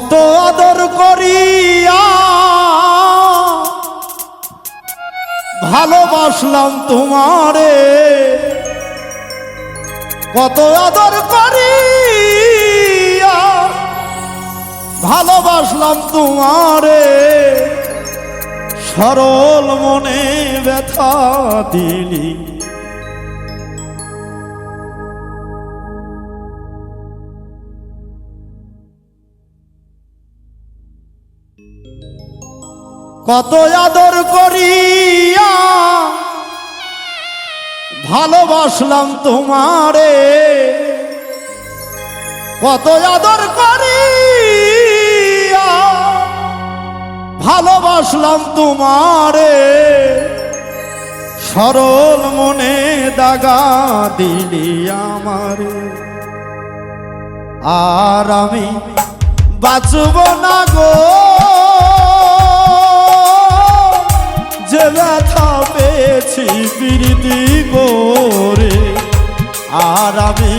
কত আদর করিয়া ভালোবাসলাম তোমারে। কত আদর করিয়া ভালোবাসলাম তোমারে। সরল মনে ব্যথা দিলি। কত আদর করিয়া ভালোবাসলাম তোমারে। কত আদর করিয়া ভালোবাসলাম তোমারে। সরল মনে দাগা দিলি আমারে। আর আমি বাঁচব না গো। প্রীতি করে আর আমি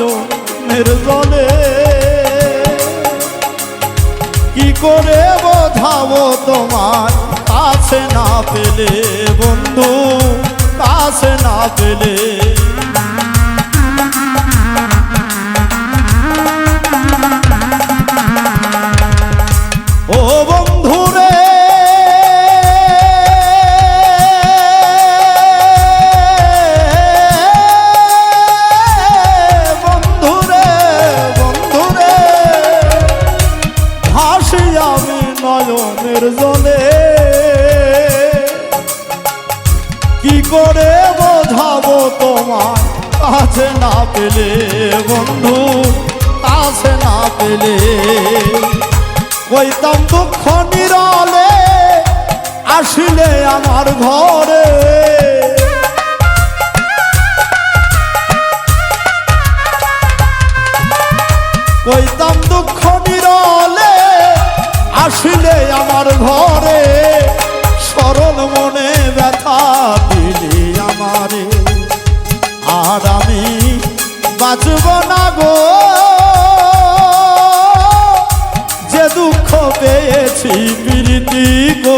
নয়নের জলে কি করে বোঝাবো তোমার? কাছে না পেলে বন্ধু কাছে না পেলে করে বোঝাবো তোমার কাছে না পেলে বন্ধু কাছে না পেলে। কইতাম দুঃখ নিরলে আসিলে আমার ঘরে। পেয়েছি প্রীতি করে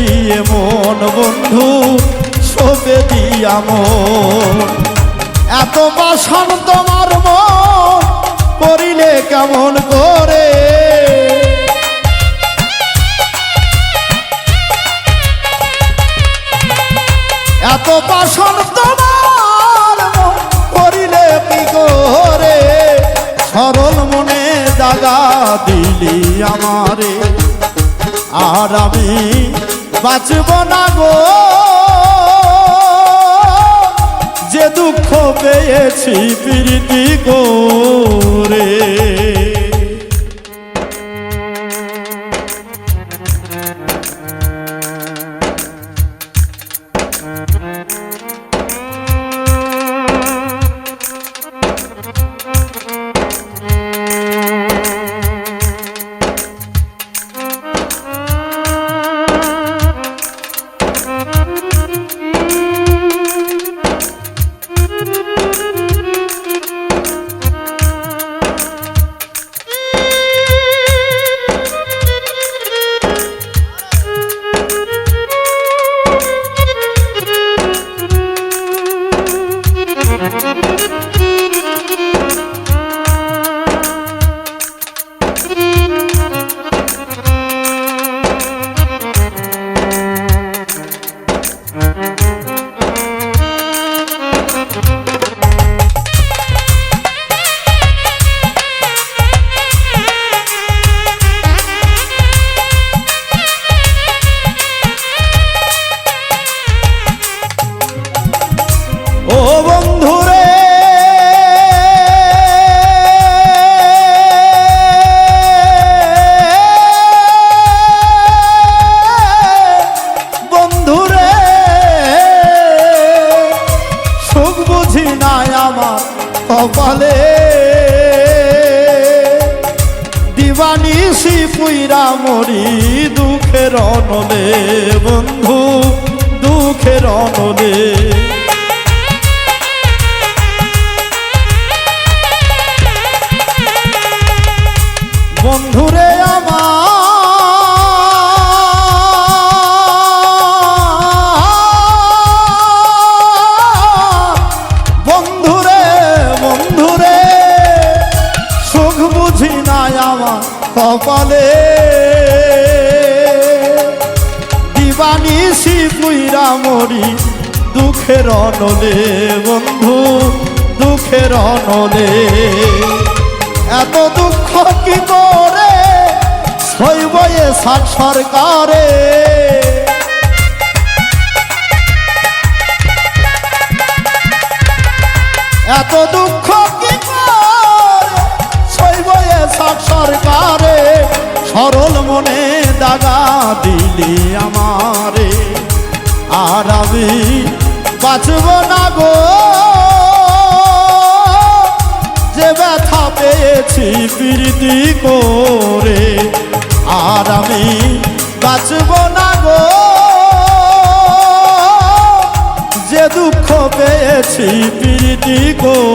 দিয়ে মন, বন্ধু সবে দিয়া মন। এত বাসন তোমার মন, করিলে কেমন করে? এত বাসন তোমার মন, করিলে কি করে? সরল মনে দাগা দিলি আমারে। আর আমি বাঁচব না গো। যে দুঃখ পেয়েছি প্রীতি করে আমার কপালে। দিবানি পুইরা মরি দুঃখের অনলে বন্ধু দুঃখের অনলে। কপালে। দিবানি শিপুইরা মরি দুঃখের অনলে বন্ধু দুঃখের অনলে এত দুঃখ কি করে? সইবয়ে সাত সরকারে। এত দুঃখ সরল মনে দাগা দিলি আমারে। আর আমি বাঁচব না গো। যে ব্যথা পেয়েছি প্রীতি করে, আর আমি বাঁচব না গো। যে দুঃখ পেয়েছি প্রীতি করে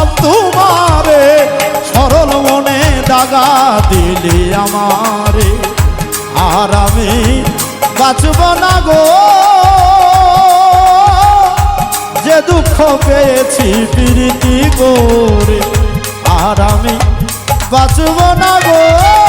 ভালোবাসলাম তোমারে সরল মনে দাগা দিলি আমারে। আর আমি বাঁচব না গো। যে দুঃখ পেয়েছি প্রীতি গোরে আর আমি বাঁচব না গো।